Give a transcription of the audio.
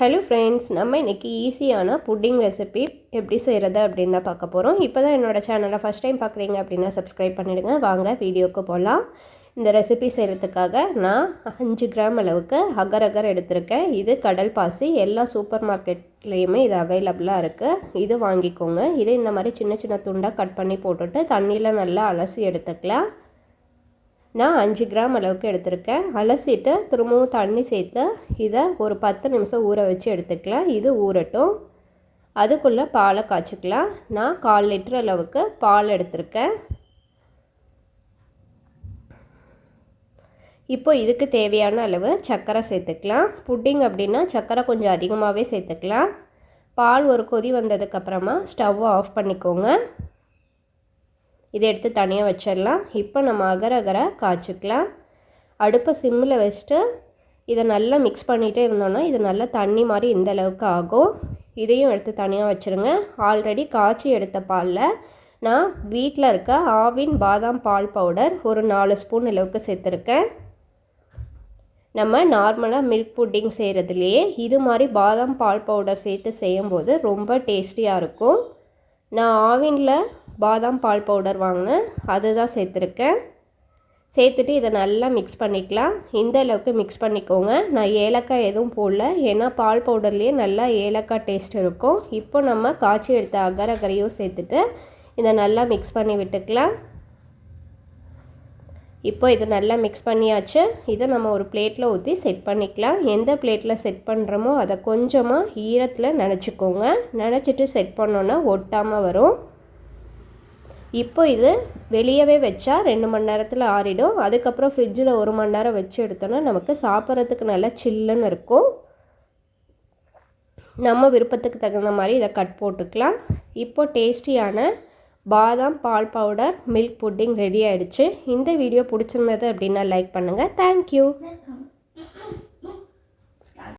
Hello friends நம்ம இன்றைக்கி ஈஸியான புட்டிங் ரெசிபி எப்படி செய்கிறது அப்படின்னு தான் பார்க்க போகிறோம் இப்போ தான் என்னோடய சேனலை ஃபஸ்ட் டைம் பார்க்குறீங்க அப்படின்னா சப்ஸ்கிரைப் பண்ணிவிடுங்க வாங்க வீடியோக்கு போகலாம் இந்த ரெசிபி செய்கிறதுக்காக நான் அஞ்சு கிராம் அளவுக்கு அகர் அகர் எடுத்திருக்கேன். இது கடல் பாசி எல்லா சூப்பர் மார்க்கெட்லேயுமே இது அவைலபிளாக இருக்குது இது வாங்கிக்கோங்க. இது இந்த மாதிரி சின்ன சின்ன துண்டாக கட் பண்ணி போட்டுட்டு தண்ணியில் நல்லா அலசி எடுத்துக்கலாம். நான் அஞ்சு கிராம் அளவுக்கு எடுத்திருக்கேன். அலசிட்டு திரும்பவும் தண்ணி சேர்த்து இதை ஒரு பத்து நிமிஷம் ஊற வச்சு எடுத்துக்கலாம். இது ஊறட்டும். அதுக்குள்ளே பாலை காய்ச்சிக்கலாம். நான் கால் லிட்டர் அளவுக்கு பால் எடுத்திருக்கேன். இப்போ இதுக்கு தேவையான அளவு சர்க்கரை சேர்த்துக்கலாம். புட்டிங் அப்படின்னா சர்க்கரை கொஞ்சம் அதிகமாகவே சேர்த்துக்கலாம். பால் ஒரு கொதி வந்ததுக்கப்புறமா ஸ்டவ்வை ஆஃப் பண்ணிக்கோங்க. இதை எடுத்து தனியாக வச்சிடலாம். இப்போ நம்ம அகர அகர காய்ச்சிக்கலாம். அடுப்பை சிம்மில் வச்சுட்டு இதை நல்லா மிக்ஸ் பண்ணிகிட்டே இருந்தோன்னா இது நல்லா தண்ணி மாதிரி இந்த அளவுக்கு ஆகும். இதையும் எடுத்து தனியாக வச்சுருங்க. ஆல்ரெடி காய்ச்சி எடுத்த பாலில் நான் வீட்டில் இருக்க ஆவின் பாதாம் பால் பவுடர் ஒரு நாலு ஸ்பூன் அளவுக்கு சேர்த்துருக்கேன். நம்ம நார்மலாக மில்க் புட்டிங் செய்கிறதுலையே இது மாதிரி பாதாம் பால் பவுடர் சேர்த்து செய்யும்போது ரொம்ப டேஸ்டியாக இருக்கும். நான் ஆவினில் பாதாம் பால் பவுடர் வாங்கினேன் அதுதான் சேர்த்துருக்கேன். சேர்த்துட்டு இதை நல்லா மிக்ஸ் பண்ணிக்கலாம். இந்த அளவுக்கு மிக்ஸ் பண்ணிக்கோங்க. நான் ஏலக்காய் எதுவும் போடல. ஏன்னா பால் பவுடர்லேயே நல்லா ஏலக்காய் டேஸ்ட் இருக்கும். இப்போ நம்ம காய்ச்சி எடுத்த அகர அகரையும் சேர்த்துட்டு இதை நல்லா மிக்ஸ் பண்ணி விட்டுக்கலாம். இப்போ இது நல்லா மிக்ஸ் பண்ணியாச்சு. இதை நம்ம ஒரு பிளேட்டில் ஊற்றி செட் பண்ணிக்கலாம். எந்த பிளேட்டில் செட் பண்ணுறோமோ அதை கொஞ்சமாக ஈரத்தில் நினச்சிக்கோங்க. நினச்சிட்டு செட் பண்ணோன்னா ஒட்டாமல் வரும். இப்போ இது வெளியவே வச்சா ரெண்டு மணி நேரத்தில் ஆறிடும். அதுக்கப்புறம் ஃப்ரிட்ஜில் ஒரு மணி நேரம் வச்சு எடுத்தோன்னா நமக்கு சாப்பிட்றதுக்கு நல்லா சில்லுன்னு இருக்கும். நம்ம விருப்பத்துக்கு தகுந்த மாதிரி இதை கட் போட்டுக்கலாம். இப்போ டேஸ்டியான பாதாம் பால் பவுடர் மில்க் புட்டிங் ரெடி ஆகிடுச்சு இந்த வீடியோ பிடிச்சிருந்தது அப்படின்னா லைக் பண்ணுங்கள் தேங்க்யூ